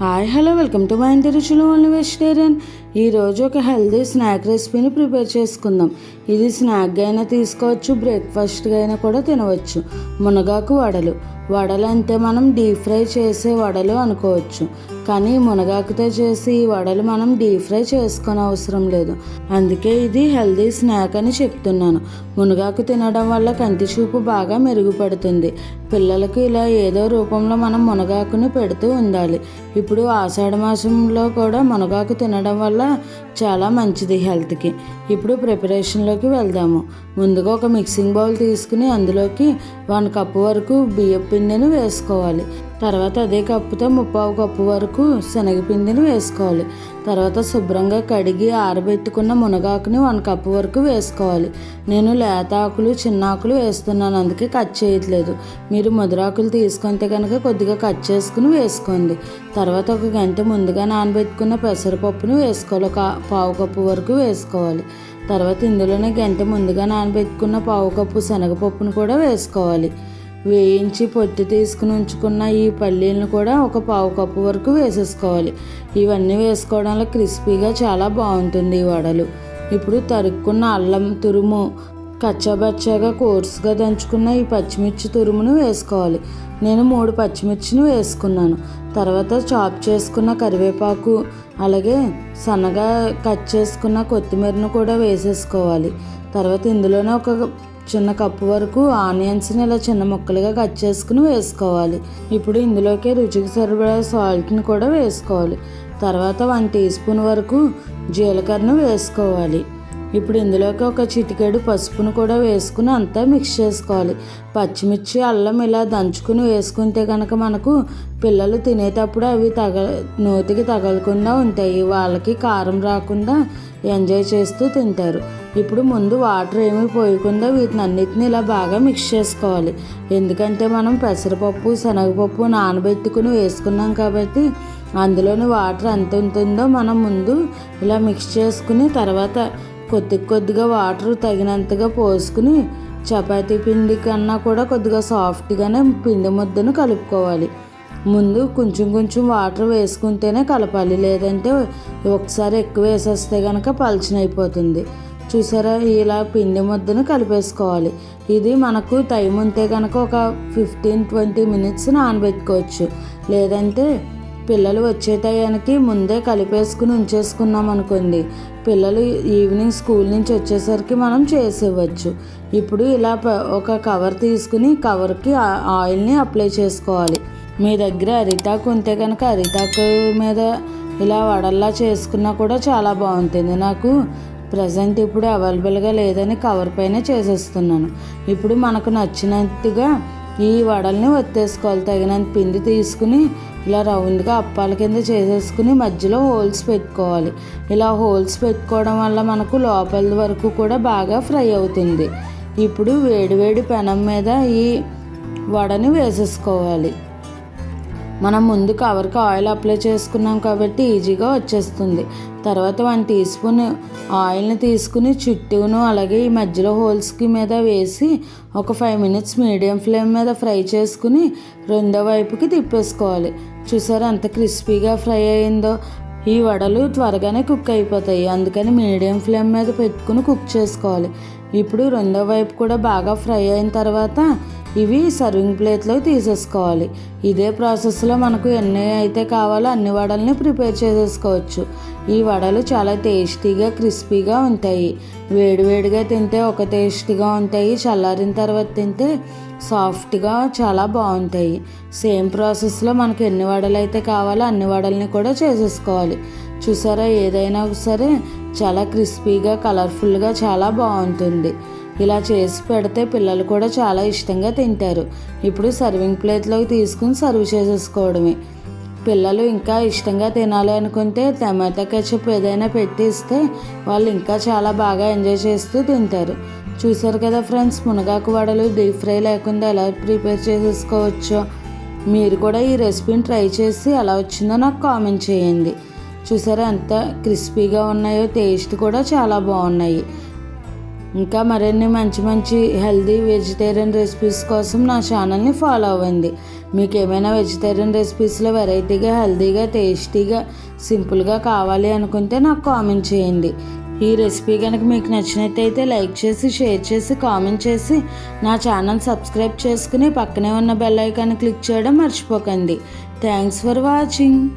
Hi hello welcome to my ఇంటి రుచులు only vegetarian ఈరోజు ఒక హెల్దీ స్నాక్ రెసిపీని ప్రిపేర్ చేసుకుందాం. ఇది స్నాక్గా అయినా తీసుకోవచ్చు బ్రేక్ఫాస్ట్గా అయినా కూడా తినవచ్చు. మునగాకు వడలు. వడలు అంటే మనం డీప్ ఫ్రై చేసే వడలు అనుకోవచ్చు. కానీ మునగాకుతో చేసి ఈ వడలు మనం డీప్ ఫ్రై చేసుకొని అవసరం లేదు. అందుకే ఇది హెల్దీ స్నాక్ అని చెప్తున్నాను. మునగాకు తినడం వల్ల కంటి చూపు బాగా మెరుగుపడుతుంది. పిల్లలకు ఇలా ఏదో రూపంలో మనం మునగాకును పెడుతూ ఉండాలి. ఇప్పుడు ఆషాఢ మాసంలో కూడా మునగాకు తినడం వల్ల చాలా మంచిది హెల్త్కి. ఇప్పుడు ప్రిపరేషన్లోకి వెళ్దాము. ముందుగా ఒక మిక్సింగ్ బౌల్ తీసుకుని అందులోకి వన్ కప్ వరకు బియ్యపు పిండిని వేసుకోవాలి. తర్వాత అదే కప్పుతో ముప్పావు కప్పు వరకు శనగపిండిని వేసుకోవాలి. తర్వాత శుభ్రంగా కడిగి ఆరబెట్టుకున్న మునగాకుని వన్ కప్పు వరకు వేసుకోవాలి. నేను లేత ఆకులు చిన్న ఆకులు వేస్తున్నాను అందుకే కట్ చేయట్లేదు. మీరు ముదిరాకులు తీసుకుంటే కనుక కొద్దిగా కట్ చేసుకుని వేసుకోండి. తర్వాత ఒక గంట ముందుగా నానబెట్టుకున్న పెసరపప్పును వేసుకోవాలి. ఒక పావు కప్పు వరకు వేసుకోవాలి. తర్వాత ఇందులోనే గంట ముందుగా నానబెట్టుకున్న పావు కప్పు శనగపప్పును కూడా వేసుకోవాలి. వేయించి పొట్టు తీసుకుని ఉంచుకున్న ఈ పల్లీలను కూడా ఒక పావు కప్పు వరకు వేసేసుకోవాలి. ఇవన్నీ వేసుకోవడం వల్ల క్రిస్పీగా చాలా బాగుంటుంది ఈ వడలు. ఇప్పుడు తరుక్కున్న అల్లం తురుము కచ్చాబచ్చాగా కోర్సుగా దంచుకున్న ఈ పచ్చిమిర్చి తురుమును వేసుకోవాలి. నేను మూడు పచ్చిమిర్చిని వేసుకున్నాను. తర్వాత చాప్ చేసుకున్న కరివేపాకు అలాగే సన్నగా కట్ చేసుకున్న కొత్తిమీరను కూడా వేసేసుకోవాలి. తర్వాత ఇందులోనే ఒక చిన్న కప్పు వరకు ఆనియన్స్ని ఇలా చిన్న ముక్కలుగా కట్ చేసుకుని వేసుకోవాలి. ఇప్పుడు ఇందులోకి రుచికి సరిపడే సాల్ట్ని కూడా వేసుకోవాలి. తర్వాత వన్ టీ స్పూన్ వరకు జీలకర్రను వేసుకోవాలి. ఇప్పుడు ఇందులోకి ఒక చిటికెడు పసుపును కూడా వేసుకుని అంతా మిక్స్ చేసుకోవాలి. పచ్చిమిర్చి అల్లం ఇలా దంచుకుని వేసుకుంటే కనుక మనకు పిల్లలు తినేటప్పుడు అవి తగ నోతికి తగలకుండా ఉంటాయి. వాళ్ళకి కారం రాకుండా ఎంజాయ్ చేస్తూ తింటారు. ఇప్పుడు ముందు వాటర్ ఏమీ పోయకుండా వీటిని అన్నిటిని ఇలా బాగా మిక్స్ చేసుకోవాలి. ఎందుకంటే మనం పెసరపప్పు శనగపప్పు నానబెట్టుకుని వేసుకున్నాం కాబట్టి అందులోని వాటర్ ఎంత ఉంటుందో మనం ముందు ఇలా మిక్స్ చేసుకుని తర్వాత కొద్ది కొద్దిగా వాటర్ తగినంతగా పోసుకుని చపాతీ పిండి కన్నా కూడా కొద్దిగా సాఫ్ట్గానే పిండి ముద్దను కలుపుకోవాలి. ముందు కొంచెం కొంచెం వాటర్ వేసుకుంటేనే కలపాలి. లేదంటే ఒకసారి ఎక్కువ వేసేస్తే కనుక పలచనైపోతుంది. చూసారా? ఇలా పిండి ముద్దను కలిపేసుకోవాలి. ఇది మనకు టైం ఉంటే కనుక ఒక ఫిఫ్టీన్ ట్వంటీ మినిట్స్ నానబెట్టుకోవచ్చు. లేదంటే పిల్లలు వచ్చే టయానికి ముందే కలిపేసుకుని ఉంచేసుకున్నాం అనుకోండి. పిల్లలు ఈవినింగ్ స్కూల్ నుంచి వచ్చేసరికి మనం చేసేవచ్చు ఇప్పుడు ఇలా ఒక కవర్ తీసుకుని కవర్కి ఆయిల్ని అప్లై చేసుకోవాలి. మీ దగ్గర అరిటాకు ఉంటే కనుక అరిటాకు మీద ఇలా వడల్లా చేసుకున్నా కూడా చాలా బాగుంటుంది. నాకు ప్రజెంట్ ఇప్పుడు అవైలబుల్గా లేదని కవర్ పైన చేసేస్తున్నాను. ఇప్పుడు మనకు నచ్చినట్టుగా ఈ వడల్ని ఒత్తేసుకోవాలి. తగినంత పిండి తీసుకుని ఇలా రౌండ్గా అప్పాల కింద చేసేసుకుని మధ్యలో హోల్స్ పెట్టుకోవాలి. ఇలా హోల్స్ పెట్టుకోవడం వల్ల మనకు లోపల వరకు కూడా బాగా ఫ్రై అవుతుంది. ఇప్పుడు వేడివేడి పెనం మీద ఈ వడని వేసేసుకోవాలి. మనం ముందు కవర్కి ఆయిల్ అప్లై చేసుకున్నాం కాబట్టి ఈజీగా వచ్చేస్తుంది. తర్వాత వన్ టీ స్పూన్ ఆయిల్ని తీసుకుని చుట్టూను అలాగే ఈ మధ్యలో హోల్స్కి మీద వేసి ఒక ఫైవ్ మినిట్స్ మీడియం ఫ్లేమ్ మీద ఫ్రై చేసుకుని రెండో వైపుకి తిప్పేసుకోవాలి. చూసారు ఎంత క్రిస్పీగా ఫ్రై అయిందో. ఈ వడలు త్వరగానే కుక్ అయిపోతాయి. అందుకని మీడియం ఫ్లేమ్ మీద పెట్టుకుని కుక్ చేసుకోవాలి. ఇప్పుడు రెండో వైపు కూడా బాగా ఫ్రై అయిన తర్వాత ఇవి సర్వింగ్ ప్లేట్లోకి తీసేసుకోవాలి. ఇదే ప్రాసెస్లో మనకు ఎన్ని అయితే కావాలో అన్ని వడల్ని ప్రిపేర్ చేసేసుకోవచ్చు. ఈ వడలు చాలా టేస్టీగా క్రిస్పీగా ఉంటాయి. వేడివేడిగా తింటే ఒక టేస్టీగా ఉంటాయి. చల్లారిన తర్వాత తింటే సాఫ్ట్గా చాలా బాగుంటాయి. సేమ్ ప్రాసెస్లో మనకు ఎన్ని వడలు అయితే కావాలో అన్ని వడల్ని కూడా చేసేసుకోవాలి. చూసారా? ఏదైనా సరే చాలా క్రిస్పీగా కలర్ఫుల్గా చాలా బాగుంటుంది. ఇలా చేసి పెడితే పిల్లలు కూడా చాలా ఇష్టంగా తింటారు. ఇప్పుడు సర్వింగ్ ప్లేట్లోకి తీసుకుని సర్వ్ చేసేసుకోవడమే. పిల్లలు ఇంకా ఇష్టంగా తినాలి అనుకుంటే టమాటా కెచప్ ఏదైనా పెట్టి ఇస్తే వాళ్ళు ఇంకా చాలా బాగా ఎంజాయ్ చేస్తూ తింటారు. చూసారు కదా ఫ్రెండ్స్ మునగాకు వడలు డీప్ ఫ్రై లేకుండా ఎలా ప్రిపేర్ చేసేసుకోవచ్చో? మీరు కూడా ఈ రెసిపీని ట్రై చేసి ఎలా వచ్చిందో నాకు కామెంట్ చేయండి. చూసారా ఎంత క్రిస్పీగా ఉన్నాయో టేస్ట్ కూడా చాలా బాగున్నాయి. ఇంకా మరిన్ని మంచి మంచి హెల్దీ వెజిటేరియన్ రెసిపీస్ కోసం నా ఛానల్ని ఫాలో అవ్వండి. మీకు ఏమైనా వెజిటేరియన్ రెసిపీస్లో వెరైటీగా హెల్దీగా టేస్టీగా సింపుల్గా కావాలి అనుకుంటే నాకు కామెంట్ చేయండి. ఈ రెసిపీ కనుక మీకు నచ్చినట్టయితే లైక్ చేసి షేర్ చేసి కామెంట్ చేసి నా ఛానల్ సబ్స్క్రైబ్ చేసుకుని పక్కనే ఉన్న బెల్ ఐకాన్ క్లిక్ చేయడం మర్చిపోకండి. Thanks for watching.